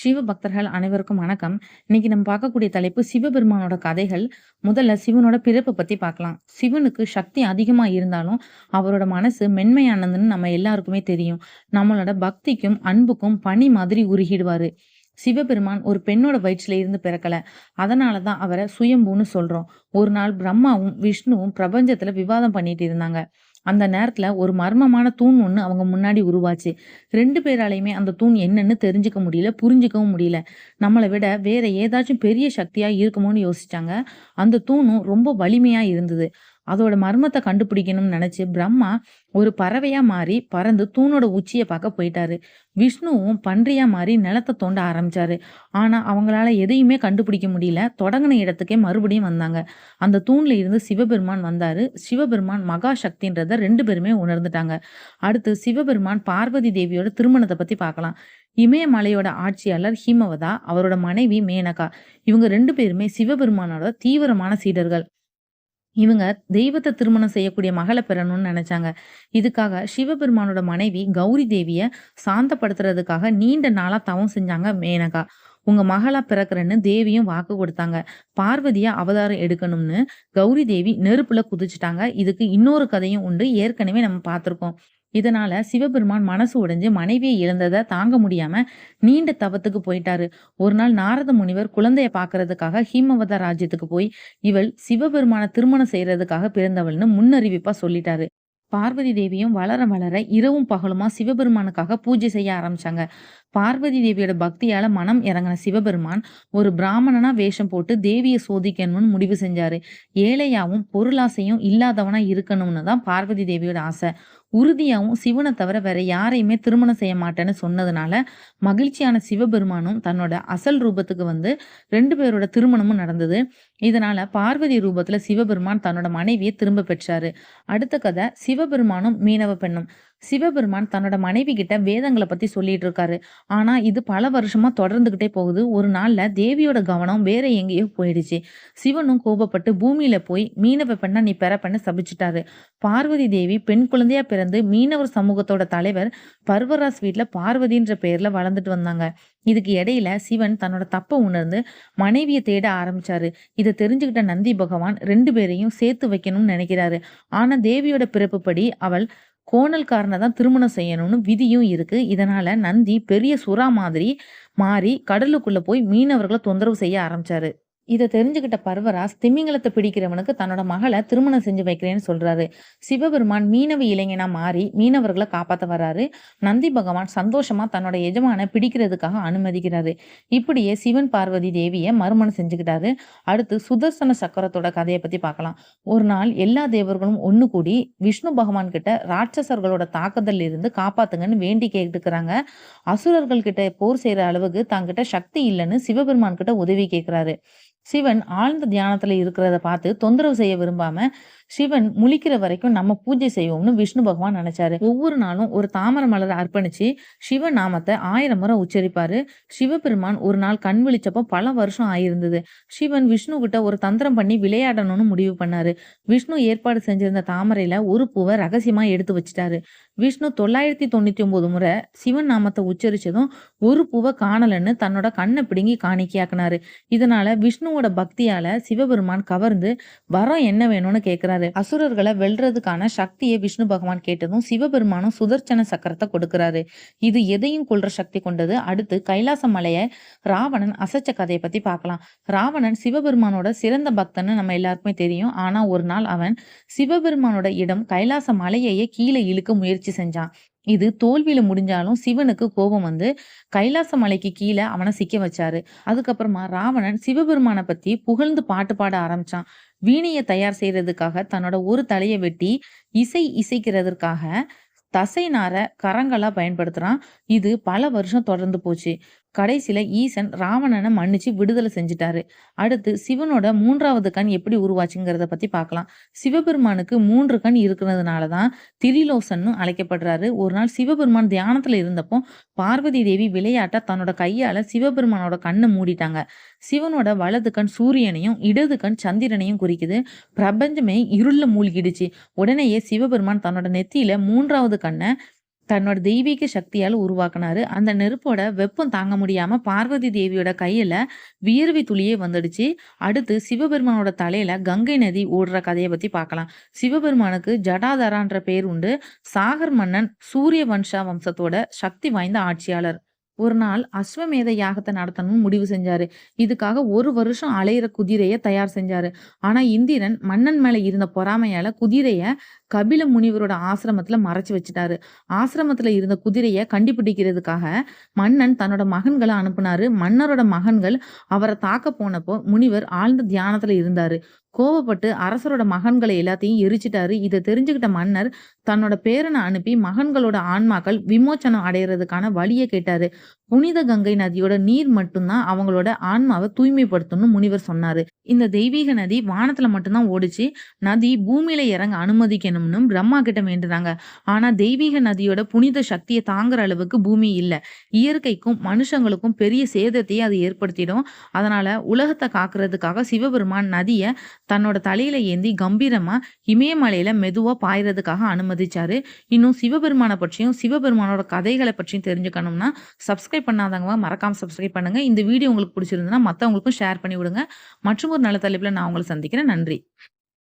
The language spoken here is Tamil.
சிவ பக்தர்கள் அனைவருக்கும் வணக்கம். இன்னைக்கு நம்ம பார்க்கக்கூடிய தலைப்பு சிவபெருமானோட கதைகள். முதல்ல சிவனோட பிறப்பை பத்தி பார்க்கலாம். சிவனுக்கு சக்தி அதிகமா இருந்தாலும், அவரோட மனசு மென்மையானதுன்னு நம்ம எல்லாருக்குமே தெரியும். நம்மளோட பக்திக்கும், அன்புக்கும் பனி மாதிரி உருகிடுவாரு. சிவபெருமான் ஒரு பெண்ணோட வயிற்றுல இருந்து பிறக்கல. அதனாலதான் அவரை சுயம்புன்னு சொல்றோம். ஒரு நாள் பிரம்மாவும், விஷ்ணுவும் பிரபஞ்சத்துல விவாதம் பண்ணிட்டு இருந்தாங்க. அந்த நேரத்துல ஒரு மர்மமான தூண் ஒண்ணு அவங்க முன்னாடி உருவாச்சு. ரெண்டு பேராலையுமே அந்த தூண் என்னன்னு தெரிஞ்சுக்க முடியல, புரிஞ்சுக்கவும் முடியல. நம்மளை விட வேற ஏதாச்சும் பெரிய சக்தியா இருக்குமோன்னு யோசிச்சாங்க. அந்த தூணும் ரொம்ப வலிமையா இருந்தது. அதோட மர்மத்தை கண்டுபிடிக்கணும்னு நினைச்சு பிரம்மா ஒரு பறவையா மாறி பறந்து தூணோட உச்சியை பார்க்க போயிட்டாரு. விஷ்ணுவும் பன்றியா மாறி நிலத்தை தோண்ட ஆரம்பிச்சாரு. ஆனா அவங்களால எதையுமே கண்டுபிடிக்க முடியல. தொடங்கின இடத்துக்கே மறுபடியும் வந்தாங்க. அந்த தூண்ல இருந்து சிவபெருமான் வந்தாரு. சிவபெருமான் மகா சக்தின்றத ரெண்டு பேருமே உணர்ந்துட்டாங்க. அடுத்து சிவபெருமான் பார்வதி தேவியோட திருமணத்தை பத்தி பார்க்கலாம். இமயமலையோட ஆட்சியாளர் ஹிமவதா, அவரோட மனைவி மேனகா. இவங்க ரெண்டு பேருமே சிவபெருமானோட தீவிரமான சீடர்கள். இவங்க தெய்வத்தை திருமணம் செய்யக்கூடிய மகளை பெறணும்னு நினைச்சாங்க இதுக்காக சிவபெருமானோட மனைவி கௌரி தேவிய சாந்தப்படுத்துறதுக்காக நீண்ட நாளா தவம் செஞ்சாங்க மேனகா. உங்க மகளா பிறக்கறேன்னு தேவியும் வாக்கு கொடுத்தாங்க. பார்வதியா அவதாரம் எடுக்கணும்னு கௌரி தேவி நெருப்புல குதிச்சுட்டாங்க. இதுக்கு இன்னொரு கதையும் உண்டு. ஏற்கனவே நம்ம பார்த்திருக்கோம். இதனால சிவபெருமான் மனசு உடைஞ்சு மனைவியை இழந்ததை தாங்க முடியாம நீண்ட தவத்துக்கு போயிட்டாரு. ஒரு நாள் நாரத முனிவர் குழந்தைய பார்க்கறதுக்காக ஹீமவத ராஜ்யத்துக்கு போய், இவள் சிவபெருமான திருமணம் செய்யறதுக்காக பிறந்தவள்னு முன்னறிவிப்பா சொல்லிட்டாரு. பார்வதி தேவியும் வளர வளர இரவும் பகலுமா சிவபெருமானுக்காக பூஜை செய்ய ஆரம்பிச்சாங்க. பார்வதி தேவியோட பக்தியால மனம் இறங்குன சிவபெருமான் ஒரு பிராமணனா வேஷம் போட்டு தேவியை சோதிக்கணும்னு முடிவு செஞ்சாரு. ஏழையாவும், பொருளாசையும் இல்லாதவனா இருக்கணும்னு தான் பார்வதி தேவியோட ஆசை. உறுதியாவும் சிவனை தவிர வேற யாரையுமே திருமணம் செய்ய மாட்டேன்னு சொன்னதுனால, மகிழ்ச்சியான சிவபெருமானும் தன்னோட அசல் ரூபத்துக்கு வந்து ரெண்டு பேரோட திருமணமும் நடந்தது. இதனால பார்வதி ரூபத்துல சிவபெருமான் தன்னோட மனைவியை திரும்ப பெற்றாரு. அடுத்த கதை சிவபெருமானும் மீனவ பெண்ணும். சிவபெருமான் தன்னோட மனைவி கிட்ட வேதங்களை பத்தி சொல்லிட்டு இருக்காரு. ஆனா இது பல வருஷமா தொடர்ந்துகிட்டே போகுது. ஒரு நாள்ல தேவியோட கவனம் வேற எங்கேயோ போயிடுச்சு. சிவனும் கோபப்பட்டு பூமியில போய் மீனவ பெண்ணா நீ பிறப்பன்னு சபிச்சிட்டாரு பார்வதி தேவி பெண் குழந்தையா பிறந்து மீனவர் சமூகத்தோட தலைவர் பர்வராஸ் வீட்டுல பார்வதின்ற பெயர்ல வளர்ந்துட்டு வந்தாங்க. இதுக்கு இடையில சிவன் தன்னோட தப்பை உணர்ந்து மனைவியை தேட ஆரம்பிச்சாரு. இதை தெரிஞ்சுக்கிட்ட நந்தி பகவான் ரெண்டு பேரையும் சேர்த்து வைக்கணும்னு நினைக்கிறாரு ஆனா தேவியோட பிறப்புப்படி அவள் கோணல்காரனை தான் திருமணம் செய்யணும்னு விதியும் இருக்குது இதனால் நந்தி பெரிய சுறா மாதிரி மாறி கடலுக்குள்ளே போய் மீனவர்களை தொந்தரவு செய்ய ஆரம்பித்தாரு இதை தெரிஞ்சுக்கிட்ட பர்வராஸ் திமிங்கலத்தை பிடிக்கிறவனுக்கு தன்னோட மகளை திருமணம் செஞ்சு வைக்கிறேன்னு சொல்றாரு. சிவபெருமான் மீனவ இளைஞனா மாறி மீனவர்களை காப்பாற்ற வர்றாரு. நந்தி பகவான் சந்தோஷமா தன்னோட எஜமான பிடிக்கிறதுக்காக அனுமதிக்கிறாரு. இப்படியே சிவன், பார்வதி தேவியை மறுமணம் செஞ்சுக்கிட்டாரு. அடுத்து சுதர்சன சக்கரத்தோட கதையை பத்தி பார்க்கலாம். ஒரு நாள் எல்லா தேவர்களும் ஒண்ணு கூடி விஷ்ணு பகவான் கிட்ட ராட்சசர்களோட தாக்குதல் இருந்து காப்பாத்துங்கன்னு வேண்டி கேட்டுக்கிறாங்க. அசுரர்கள் கிட்ட போர் செய்யற அளவுக்கு தங்கிட்ட சக்தி இல்லைன்னு சிவபெருமான் கிட்ட உதவி கேட்கிறாரு. சிவன் ஆழ்ந்த தியானத்துல இருக்கிறத பார்த்து தொந்தரவு செய்ய விரும்பாம, சிவன் முழிக்கிற வரைக்கும் நம்ம பூஜை செய்வோம்னு விஷ்ணு பகவான் நினைச்சாரு ஒவ்வொரு நாளும் ஒரு தாமர மலர அர்ப்பணிச்சு சிவ நாமத்தை ஆயிரம் முறை உச்சரிப்பாரு. சிவபெருமான் ஒரு நாள் கண் விழிச்சப்போ பல வருஷம் ஆயிருந்தது. சிவன் விஷ்ணு கிட்ட ஒரு தந்திரம் பண்ணி விளையாடணும்னு முடிவு பண்ணாரு. விஷ்ணு ஏற்பாடு செஞ்சிருந்த தாமரையில ஒரு பூவை ரகசியமா எடுத்து வச்சிட்டாரு விஷ்ணு 999 முறை சிவன் நாமத்தை உச்சரிச்சதும் ஒரு பூவை காணலன்னு தன்னோட கண்ணை பிடுங்கி காணிக்கையாக்குனாரு. இதனால விஷ்ணு விஷ்ணுவோட பக்தியால சிவபெருமான் கவர்ந்து வரம் என்ன வேணும்னு கேட்கிறாரு. அசுரர்களை வெல்றதுக்கான சக்தியை விஷ்ணு பகவான் கேட்டதும் சிவபெருமானும் சுதர்சன சக்கரத்தை கொடுக்கிறாரு. இது எதையும் கொள்ற சக்தி கொண்டது. அடுத்து கைலாச மலையை ராவணன் அசைச்ச கதையை பத்தி பார்க்கலாம். ராவணன் சிவபெருமானோட சிறந்த பக்தன்னு நம்ம எல்லாருக்குமே தெரியும். ஆனா ஒரு நாள் அவன் சிவபெருமானோட இடம் கைலாச மலையையே கீழே இழுக்க முயற்சி செஞ்சான். இது தோல்வியில முடிஞ்சாலும் சிவனுக்கு கோபம் வந்து கைலாச மலைக்கு கீழே அவனை சிக்க வச்சாரு. அதுக்கப்புறமா ராவணன் சிவபெருமானை பத்தி புகழ்ந்து பாட்டு பாட ஆரம்பிச்சான். வீணைய தயார் செய்யறதுக்காக தன்னோட ஒரு தலையை வெட்டி இசை இசைக்கிறதற்காக தசை நார கரங்களா பயன்படுத்துறான். இது பல வருஷம் தொடர்ந்து போச்சு. கடைசியில் ஈசன் ராவணனை மன்னிச்சு விடுதலை செஞ்சுட்டாரு. அடுத்து சிவனோட மூன்றாவது கண் எப்படி உருவாச்சுங்கிறத பத்தி பார்க்கலாம். சிவபெருமானுக்கு மூன்று கண் இருக்கிறதுனால தான் திரிலோசன்னு அழைக்கப்படுறாரு. ஒரு நாள் சிவபெருமான் தியானத்துல இருந்தப்போ பார்வதி தேவி விளையாட்டா தன்னோட கையால சிவபெருமானோட கண்ணை மூடிட்டாங்க. சிவனோட வலது கண் சூரியனையும், இடது கண் சந்திரனையும் குறிக்குது. பிரபஞ்சமே இருளில் மூழ்கிடுச்சு. உடனேயே சிவபெருமான் தன்னோட நெத்தியில மூன்றாவது கண்ணை தன்னோட தெய்வீக சக்தியால் உருவாக்குனாரு. அந்த நெருப்போட வெப்பம் தாங்க முடியாம பார்வதி தேவியோட கையில வியர்வை துளியே வந்துடுச்சு. அடுத்து சிவபெருமானோட தலையில கங்கை நதி ஓடுற கதையை பத்தி பார்க்கலாம். சிவபெருமானுக்கு ஜடாதரான்ற பேர் உண்டு. சாகர் மன்னன் சூரிய வம்சா வம்சத்தோட சக்தி வாய்ந்த ஆட்சியாளர். ஒரு நாள் அஸ்வமேத யாகத்தை நடத்தணும்னு முடிவு செஞ்சாரு. இதுக்காக ஒரு வருஷம் அலையிற குதிரைய தயார் செஞ்சாரு. ஆனா இந்திரன் மன்னன் மேல இருந்த பொறாமையால குதிரைய கபில முனிவரோட ஆசிரமத்துல மறைச்சு வச்சுட்டாரு. ஆசிரமத்துல இருந்த குதிரைய கண்டுபிடிக்கிறதுக்காக மன்னன் தன்னோட மகன்களை அனுப்புனாரு. மன்னரோட மகன்கள் அவரை தாக்க போனப்போ முனிவர் ஆழ்ந்த தியானத்துல இருந்தாரு. கோவப்பட்டு அரசரோட மகன்களை எல்லாத்தையும் எரிச்சிட்டாரு இதை தெரிஞ்சுக்கிட்ட மன்னர் தன்னோட பேரனை அனுப்பி மகன்களோட ஆன்மாக்கள் விமோச்சனம் அடையறதுக்கான வழியை கேட்டாரு. புனித கங்கை நதியோட நீர் மட்டும்தான் அவங்களோட ஆன்மாவை தூய்மைப்படுத்தணும்னு முனிவர் சொன்னாரு. இந்த தெய்வீக நதி வானத்துல மட்டும்தான் ஓடிச்சு நதி பூமியில இறங்க அனுமதிக்கணும்னு பிரம்மா கிட்ட வேண்டுறாங்க ஆனா தெய்வீக நதியோட புனித சக்தியை தாங்குற அளவுக்கு பூமி இல்ல. இயற்கைக்கும் மனுஷங்களுக்கும் பெரிய சேதத்தையே அது ஏற்படுத்திடும். அதனால உலகத்தை காக்குறதுக்காக சிவபெருமான் நதிய தன்னோட தலையில ஏந்தி கம்பீரமா இமயமலையில மெதுவா பாயறதுக்காக அனுமதிச்சாரு. இன்னும் சிவபெருமானை பற்றியும், சிவபெருமானோட கதைகளை பற்றியும் தெரிஞ்சுக்கணும்னா, சப்ஸ்கிரைப் பண்ணாதவங்க மறக்காம சப்ஸ்கிரைப் பண்ணுங்க. இந்த வீடியோ உங்களுக்கு பிடிச்சிருந்ததுன்னா மற்றவங்களுக்கும் ஷேர் பண்ணி விடுங்க. மற்றும் ஒரு நல்ல தலைப்பில் நான் உங்களை சந்திக்கிறேன். நன்றி.